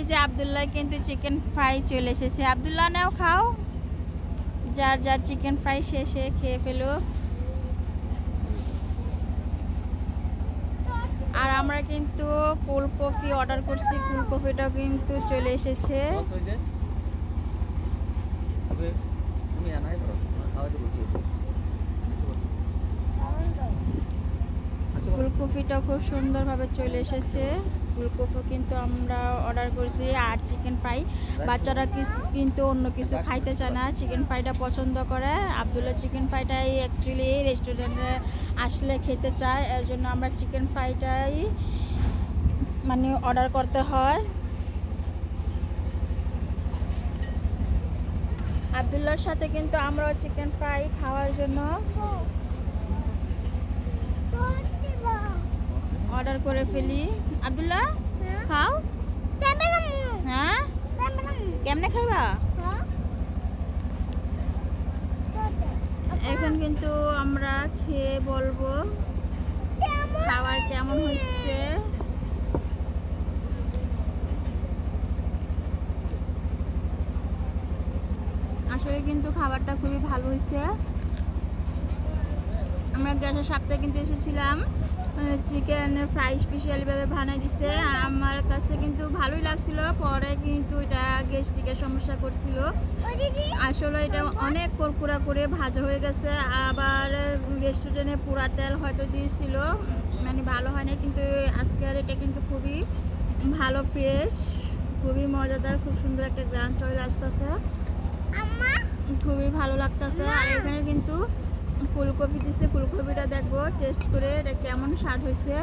এই যে আবদুল্লাহ কিন্তু চিকেন ফ্রাই চলে এসেছে। আবদুল্লাহ, নাও খাও। যার যার চিকেন ফ্রাই শেষে খেয়ে ফেলো আর আমরা কিন্তু ফুলকপি অর্ডার করছি। ফুলকপিটাও কিন্তু চলে এসেছে। আনাই পারো ফুলকপিটাও খুব সুন্দরভাবে চলে এসেছে। ফুলকপি কিন্তু আমরা অর্ডার করেছি, আর চিকেন ফ্রাই বাচ্চারা কিন্তু অন্য কিছু খাইতে চায় না। চিকেন ফ্রাইটা পছন্দ করে। আবদুল্লাহ চিকেন ফ্রাইটাই অ্যাকচুয়ালি রেস্টুরেন্টে আসলে খেতে চায়। এর জন্য আমরা চিকেন ফ্রাইটাই মানে অর্ডার করতে হয়। আবদুল্লার সাথে কিন্তু আমরাও চিকেন ফ্রাই খাওয়ার জন্য অর্ডার করে ফেলি। আবদুল্লাহ খাও। হ্যাঁ? কেমনে খাইবা? এখন কিন্তু আমরা খেয়ে বলব খাবার কেমন হচ্ছে আসলে কিন্তু খাবারটা খুবই ভালো হয়েছে। আমরা গ্যাসের সপ্তাহে কিন্তু এসেছিলাম। চিকেন ফ্রাই স্পেশালিভাবে বানাই দিছে। আমার কাছে কিন্তু ভালোই লাগছিল। পরে কিন্তু এটা গ্যাস্ট্রিকের সমস্যা করছিল। আসলে এটা অনেক কুরকুরা করে ভাজা হয়ে গেছে। আবার রেস্টুরেন্টে পুরা তেল হয়তো দিয়েছিল। মানে ভালো হয় না কিন্তু আজকের এটা কিন্তু খুবই ভালো ফ্রেশ খুবই মজাদার খুব সুন্দর একটা গ্রাম চলে আসতেছে। খুবই ভালো লাগতেছে। আর এখানে কিন্তু ফুলকপি দিছে ফুলকপিটা দেখব টেস্ট করে এটা কেমন স্বাদ হয়েছে।